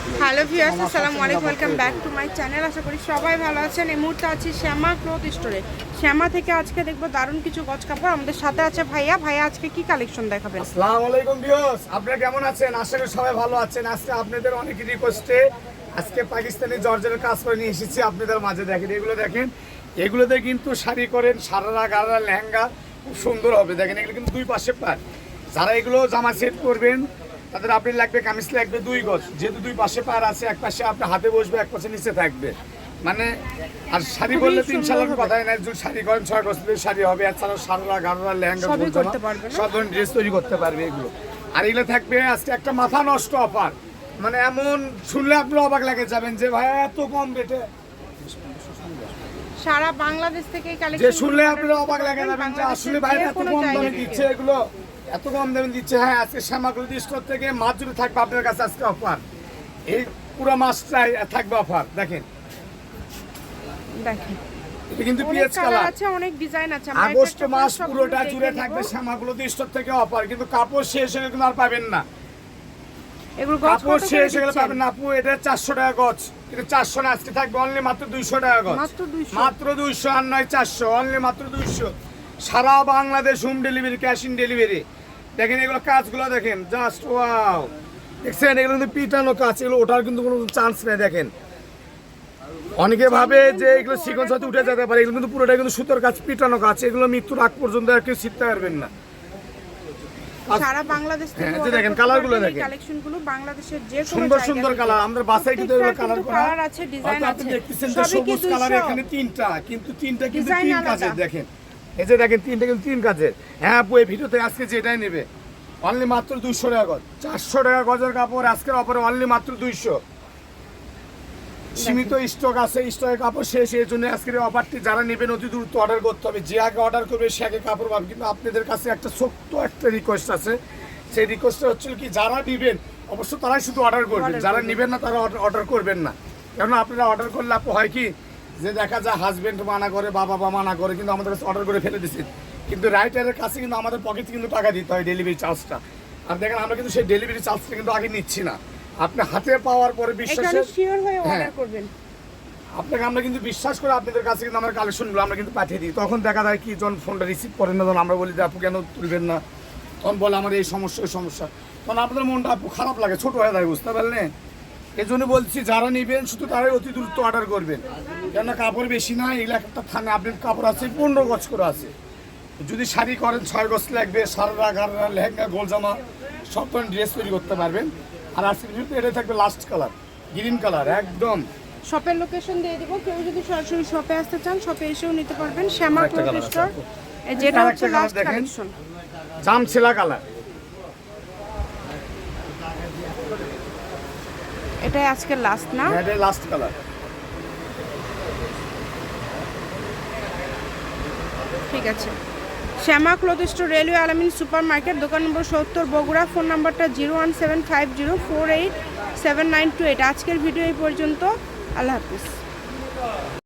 Hello viewers আসসালামু আলাইকুম welcome back to my channel আশা করি সবাই ভালো আছেন। এই মুহূর্তে আছি শ্যামা ক্লথ স্টোরে। শ্যামা থেকে আজকে দেখব দারুণ কিছু গজ কাপড়। আমাদের সাথে আছে ভাইয়া। ভাইয়া, আজকে কি কালেকশন দেখাবেন? আসসালামু আলাইকুম ভিউয়ার্স আপনারা কেমন আছেন? আশা করি সবাই ভালো আছেন। আজকে আপনাদের অনেক রিকোয়েস্টে আজকে পাকিস্তানি জর্জের কাজ করে নিয়ে এসেছি আপনাদের মাঝে। দেখেন, এগুলো দেখেন। এগুলোতে কিন্তু শাড়ি করেন, সারারা গারারা লেহেঙ্গা। খুব সুন্দর হবে। দেখেন, এগুলো কিন্তু দুই পাশে পার যারা এগুলো জামা সেট করবেন তাদের আপনি লাগবে কামিজ লাগবে দুই গজ। যেহেতু দুই পাশে পার আছে এক পাশে আপনার হাতে বসবে এক পাশে নিচে থাকবে। মানে আর শাড়ি বললে তিন সালের কথাই নাই যদি শাড়ি করেন ছয় বছরের শাড়ি হবে এছাড়াও সারারা গারারা না? সব ধরনের ড্রেস তৈরি করতে পারবে এগুলো। আর এগুলো থাকবে আজকে একটা মাথা নষ্ট অফার মানে এমন শুনলে আপনি অবাক লাগে যাবেন যে ভাই এত কম রেটে সারা বাংলাদেশ থেকে যে শুনলে আপনারা অবাক লাগে যাবেন যে আসলে ভাই এত কম দামে দিচ্ছে এগুলো। এত কম দামে দিচ্ছে হ্যাঁ আজকে শ্যামাগুলি স্টোর থেকে মাছ জুড়ে থাকবে আপনার কাছে আজকে অফার এই পুরো মাছটাই থাকবে অফার দেখেন। দেখেন। কিন্তু অনেক পিএচ কালার কালার। আছে অনেক ডিজাইন আছে আগস্ট একটা একটা মাস পুরোটা জুড়ে থাকবে শ্যামাগুলো স্টোর থেকে অফার কিন্তু কাপড় শেষ হয়ে গেলে আর পাবেন না। এগুলো কাপড় শেষ হয়ে গেলে পাবেন না আপু এটা চারশো টাকা গজ কিন্তু চারশো না আজকে থাকবে অনলি মাত্র দুইশো টাকা গজ মাত্র 200 মাত্র দুইশো আর নয় চারশো অনলি মাত্র দুইশো। সারা Bangladesh home delivery cash in delivery দেখেন এগুলো কাজগুলো দেখেন জাস্ট ওয়াও দেখছেন এগুলো কিন্তু পিটানো কাজ এগুলো ওঠার কিন্তু কোনো চান্স নেই দেখেন। অনেকে ভাবে যে এগুলো সিকোয়েন্স হয়তো উঠে যেতে পারে এগুলো কিন্তু পুরোটা কিন্তু সুতোর কাজ পিটানো কাজ এগুলো মৃত্যুর আগ পর্যন্ত আর কেউ শিখতে পারবেন না। সারা বাংলাদেশ থেকে হ্যাঁ, এই যে order দেখেন, কালারগুলো দেখেন। কালেকশনগুলো বাংলাদেশের যে সুন্দর সুন্দর কালার আমাদের বাসায় কিন্তু এগুলো কালার করা colour আছে, design হয়তো আপনি দেখতেছেন যে সবুজ কালার এখানে তিনটা কিন্তু তিনটা কিন্তু তিন কাজের দেখেন। এই যে দেখেন তিনটা কিন্তু তিন কাজের। হ্যাঁ আপু এই ভিডিওতে আজকে যেটাই নেবে অনলি মাত্র দুইশো টাকা গজ। চারশো টাকা গজের কাপড় আজকের অফারে অনলি মাত্র দুইশো। সীমিত স্টক আছে স্টকের কাপড় শেষ এই জন্য আজকের অফারটি যারা নেবেন অতি দ্রুত অর্ডার করতে হবে। যে আগে অর্ডার করবে সে আগে কাপড় পাবে। কিন্তু আপনাদের কাছে একটা ছোট্ট একটা রিকোয়েস্ট আছে। সেই রিকোয়েস্টটা হচ্ছে কি যারা নেবেন অবশ্য তারাই শুধু অর্ডার করবেন। যারা। নেবেন না তারা অর্ডার করবেন না। কেননা আপনারা অর্ডার করলে আপু হয় কি যে দেখা যায় হাজবেন্ড মানা করে বাবা বা মানা করে কিন্তু আমাদের কাছে অর্ডার করে ফেলে দিচ্ছেন কিন্তু রাইটারের কাছে কিন্তু আমাদের পকেটে কিন্তু টাকা দিতে হয় ডেলিভারি চার্জটা আর দেখেন আমরা কিন্তু সেই ডেলিভারি চার্জটা কিন্তু আগে নিচ্ছি না। আপনি হাতে পাওয়ার পরে হয়ে হ্যাঁ। করবেন। আপনাকে আমরা কিন্তু বিশ্বাস করে আপনাদের কাছে কিন্তু আমার কালেকশনগুলো আমরা কিন্তু পাঠিয়ে দিই। তখন দেখা যায় কি যখন ফোনটা রিসিভ করেন না তখন আমরা বলি যে আপু কেন তুলবেন না? তখন বলে আমার এই সমস্যা ওই সমস্যা। তখন আপনাদের মনটা আপু খারাপ লাগে ছোট হয়ে যায় বুঝতে পারলেন? এই জন্য বলছি যারা নেবেন শুধু তারাই অতি দ্রুত অর্ডার করবেন। কেননা কাপড় বেশি না এগুলো একটা থানে আপনার কাপড় আছে পনেরো গজ করে আছে। যদি শাড়ি করেন ছয় গজ লাগবে সারারা গাররা লেহেঙ্গা গোল জামা সব ধরনের ড্রেস তৈরি করতে পারবেন। আর আজকে কিন্তু এটাই থাকবে লাস্ট কালার গ্রিন কালার একদম। শপের লোকেশন দিয়ে দিব। কেউ যদি সরাসরি শপে আসতে চান শপে এসেও নিতে পারবেন। শ্যামা স্টোর যেটা হচ্ছে লাস্ট দেখেন। কালেকশন জাম ছেলা কালার এটাই আজকে লাস্ট না? এটাই লাস্ট কালার ঠিক আছে। Shyama cloth store railway Alamin super market দোকান নম্বর সত্তর বগুড়া ফোন নাম্বারটা zero one seven five zero four eight seven nine two eight. আজকের ভিডিও এই পর্যন্ত। আল্লাহ হাফিজ।